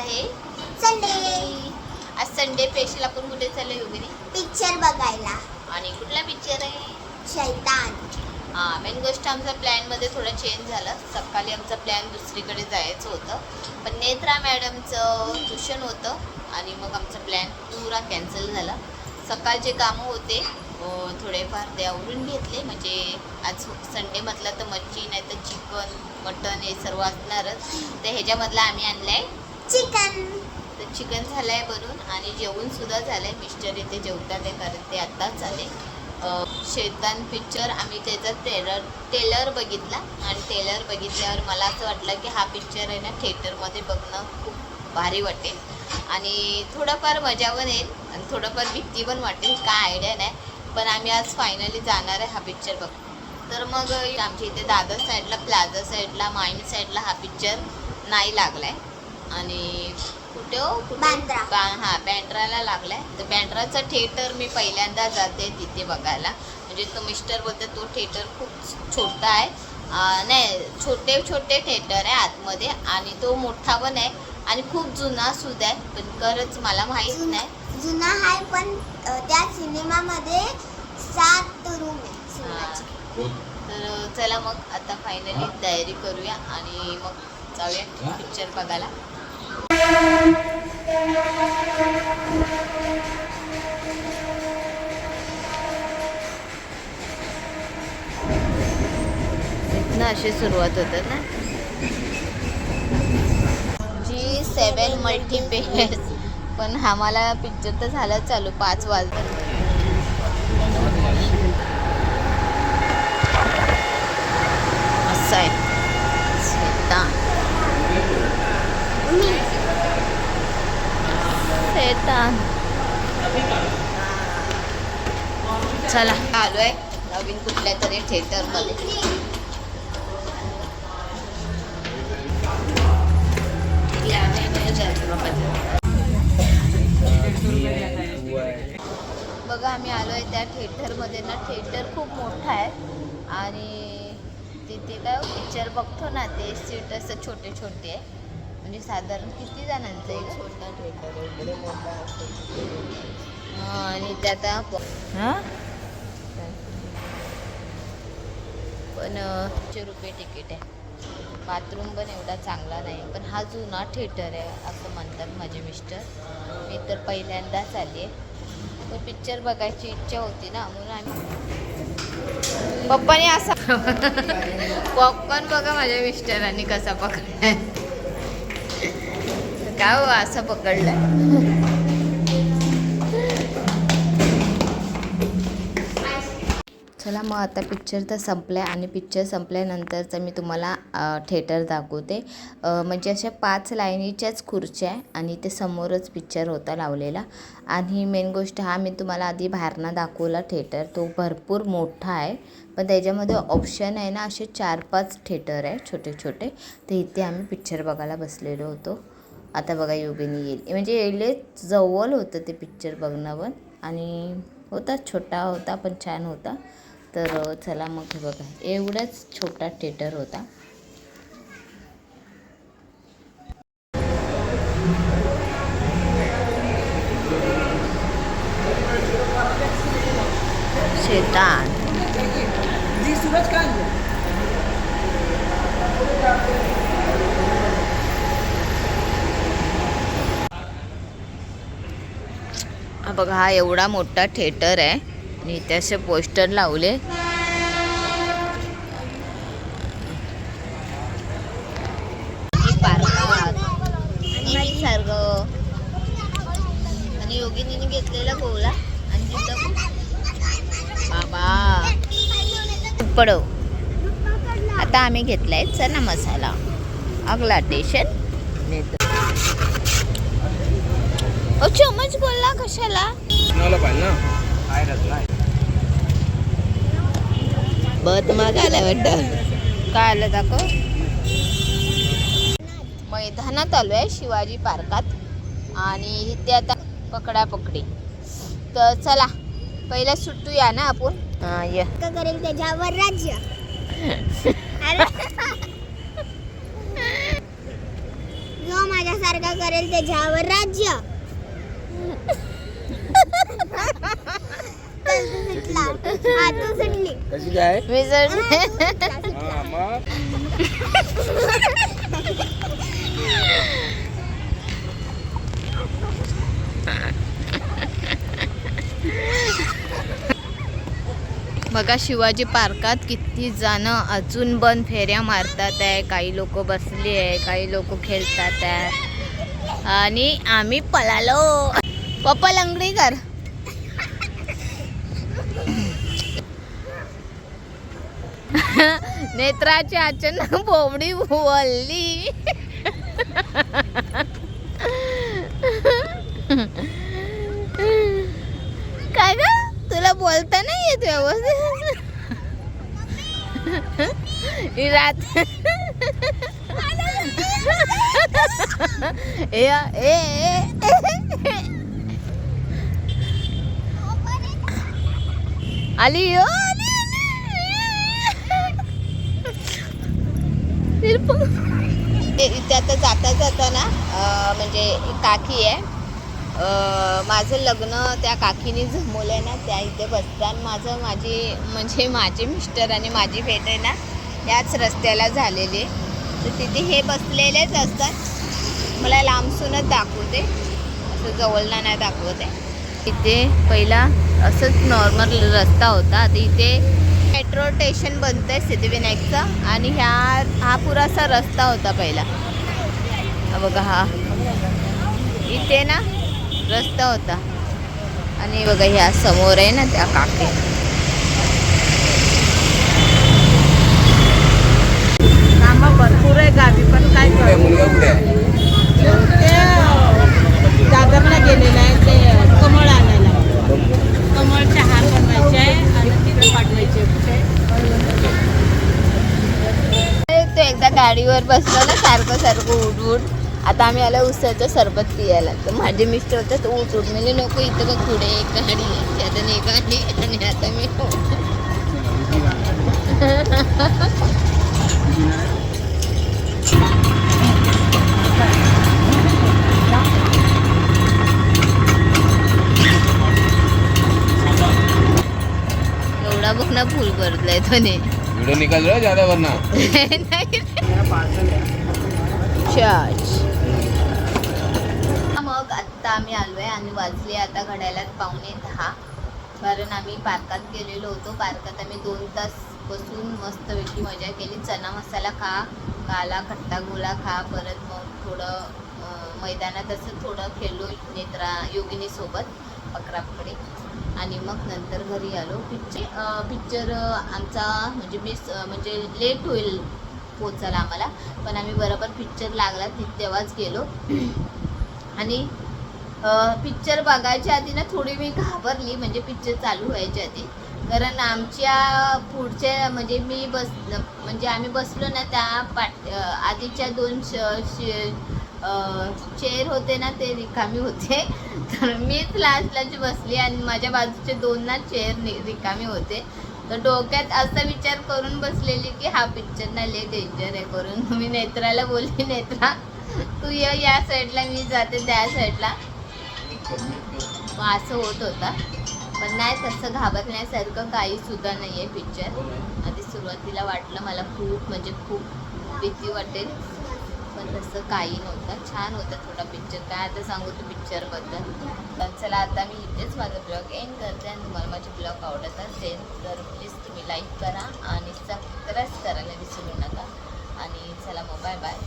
आहे. संडे आज Sunday special आपण कुठे चाललो योगिनी पिक्चर बघायला. आणि कुठला पिक्चर आहे? शैतान. हा मेन गोष्ट आमचा प्लॅनमध्ये थोडा चेंज झाला. सकाळी आमचा प्लॅन दुसरीकडे जायचं होतं. पण नेत्रा मॅडमचं ट्युशन होतं आणि मग आमचा प्लॅन पुरा कॅन्सल झाला. सकाळचे कामं होते थोडेफार ते आवरून घेतले. म्हणजे आज संडे म्हटलं तर मच्छी नाही तर चिकन मटन हे सर्व असणारच. तर ह्याच्यामधलं आम्ही आणलं आहे चिकन. तर चिकन झालं आहे बनून आणि जेवण सुद्धा झालं आहे मिस्टर इथे जेवतात आहे कारण ते आत्ताच आले. शैतान पिक्चर आम्ही त्याचा ट्रेलर टेलर बघितला. आणि टेलर बघितल्यावर मला असं वाटलं की हा पिक्चर आहे ना थिएटरमध्ये बघणं खूप भारी वाटेल. आणि थोडंफार मजा पण येईल आणि थोडंफार भीती पण वाटेल. काय आयडिया नाही. पण आम्ही आज फायनली जाणार आहे हा पिक्चर बघ. तर मग आमच्या इथे दादर साईडला प्लाझा साईडला माइंड साईडला हा पिक्चर नाही लागला आहे आणि कुठे हो? कुठे? बांद्रा. बा- हा बँड्राला लागलाय. तर बँड्राचा थिएटर मी पहिल्यांदा जाते तिथे बघायला. म्हणजे तो मिस्टर बोलते तो थिएटर खूप छोटा आहे. नाही छोटे छोटे थिएटर आहे आतमध्ये आणि तो मोठा पण आहे आणि खूप जुना सुद्धा आहे. पण खरंच मला माहीत नाही. जुना आहे पण त्या सिनेमामध्ये सात रूम आहे सिनेमाचे. तर चला मग आता फायनली तयारी करूया आणि मग जाऊया पिक्चर बघायला. ना अशी सुरुवात होते ना. जी सेवन मल्टीपेअर्स पण आम्हाला पिक्चर तर झाला चालू पाच वाजता. असं आहे. श्वेता श्वेता चला. आलोय. नवीन कुठल्या तरी थिएटरमध्ये बघा आम्ही आलोय त्या थिएटरमध्ये ना. थिएटर खूप मोठा आहे. आणि तिथे काय पिक्चर बघतो ना ते सीट असं छोटे छोटे आहे म्हणजे साधारण किती जणांचं आहे? छोटा थिएटर आणि ते आता हां? पण शे रुपये तिकीट आहे. बाथरूम पण एवढा चांगला नाही पण हा जुना थिएटर आहे असं म्हणतात माझे मिस्टर मी तर पहिल्यांदाच आली आहे तो पिक्चर बघायची इच्छा होती ना म्हणून आम्ही पप्पाने असा पॉपकॉर्न बघा माझ्या मिस्टरांनी कसा पकडलाय. काय हो असं पकडलं चला मग आता पिक्चर तर संपला आणि पिक्चर संपल्यानंतरचं मी तुम्हाला थिएटर दाखवते. म्हणजे अशा पाच लाईनीच्याच खुर्च्या आहे आणि ते समोरच पिक्चर होता लावलेला. आणि मेन गोष्ट हा मी तुम्हाला आधी बाहेरनं दाखवला थिएटर तो भरपूर मोठा आहे. पण त्याच्यामध्ये ऑप्शन आहे ना असे चार पाच थिएटर आहे छोटे छोटे तर इथे आम्ही पिक्चर बघायला बसलेलो होतो. आता बघा योगिनी येईल. म्हणजे येले जवळ होतं ते पिक्चर बघणं पण. आणि होता छोटा होता पण छान होता. तर चला मग हे बघा. एवढाच छोटा थिएटर होता. शेतान. हा बघा हा एवढा मोठा थिएटर आहे. आणि इथे असे पोस्टर लावले. निसर्ग आणि योगिनीने घेतलेला गोला आणि तिथं बाबा. पडव. आता आम्ही घेतलाय चना मसाला. अगला स्टेशन चमच बोलला कशाला? मला पाहिजे ना? बत मग आलं वाटतं? काय आलं दाखव. मैदानात आलो आहे शिवाजी पार्कात आणि इथे आता पकडा पकडी तर चला पहिला सुटूया ना आपण? हा ये. करेल त्याच्यावर राज्य. अरे. राजा करेल त्याच्यावर राज्य चल, तू सुटला. हा, तू सुटली. कशी काय? बघा शिवाजी पार्कात किती जण अजून पण फेऱ्या मारतात आहे. काही लोक बसली आहे काही लोक खेळतात आहे. आणि आम्ही पळालो. पप्पा लंगडी कर. नेत्राची अचानक बोबडी बोलली काय ग? तुला बोलता नाही येत व्यवस्थित? रात ए ए ए. आली हो आली. ते इथे आता जाता जाताना ना म्हणजे काकी आहे. माझं लग्न त्या काकीने जमवलं आहे ना त्या इथे बसतात. माझं माझी म्हणजे माझे मिस्टर आणि माझी भेट आहे ना याच रस्त्याला झालेली. आहे. तर तिथे हे बसलेलेच असतात. मला लांबसूनच दाखवते. असं जवळला नाही दाखवते. इथे पहिला असंच नॉर्मल रस्ता होता. आता इथे मेट्रो स्टेशन आहे सिद्धिविनायकचं आणि ह्या हा पुरासा रस्ता होता पहिला. बघा हा. इथे ना रस्ता होता. आणि बघा ह्या समोर आहे ना त्या काकी कामं भरपूर आहे गावी पण काय कुठे करू मुलगा कुठे आहे ते दादरला गेलेलं आहे ते कमळ आणायला कमळचे हार बनवायचे आहे आणि तिथे पाठवायचे कुठे तो एकदा गाडीवर बसलो ना सारखं सारखं उठ उठ. आता आम्ही आलो उसाचं सरबत पियाला तर माझे मिस्टर होते तर उठ उठ. म्हणजे नको इथं बघ पुढे एक गाडी त्यातून एक गाडी आणि आता मी एवढा बघ ना फुल करतलाय त्याने व्हिडिओ निकाल रहा ज्यादा वरना. चर्च मग आत्ता आम्ही आलो आहे आणि वाजले आता घड्याळात पावणे दहा. कारण आम्ही पार्कात गेलेलो होतो. पार्कात आम्ही दोन तास बसून मस्तपैकी मजा केली. चना मसाला खा काला खट्टा गोळा खा परत मग थोडं मैदानात असं थोडं खेळलो नेत्रा योगिनीसोबत पकडापकडी आणि मग नंतर घरी आलो. पिक्चर पिक्चर आमचा म्हणजे मिस म्हणजे लेट होईल. पोचायला आम्हाला. पण आम्ही बरोबर पिक्चर लागला तेव्हाच गेलो. आणि पिक्चर बघायच्या आधी ना थोडी मी घाबरली म्हणजे पिक्चर चालू व्हायच्या आधी. कारण आमच्या पुढच्या म्हणजे मी बस म्हणजे आम्ही बसलो ना त्या पाट आधीच्या दोन चेअर होते ना ते रिकामी होते. तर मीच लास्टला बसली आणि माझ्या बाजूचे दोन ना चेअर रिकामी होते. तर डोक्यात असा विचार करून बसलेली की हा पिक्चर ना लय डेंजर आहे करून. मी नेत्राला बोलली नेत्रा तू ये या साईडला मी जाते त्या साईडला असं होत होता. पण नाही तसं घाबरण्यासारखं काही सुद्धा नाही आहे पिक्चर आधी सुरुवातीला वाटलं मला खूप म्हणजे खूप भीती वाटेल. तसं काही नव्हतं. छान होतं थोडा पिक्चर काय आता सांगू तू पिक्चरबद्दल तर चला आता मी इथेच माझा ब्लॉग एंड करते आणि तुम्हाला माझे ब्लॉग आवडत असेल तर प्लीज तुम्ही लाईक करा आणि सबस्क्राईब करायला विसरू नका. आणि चला मग बाय बाय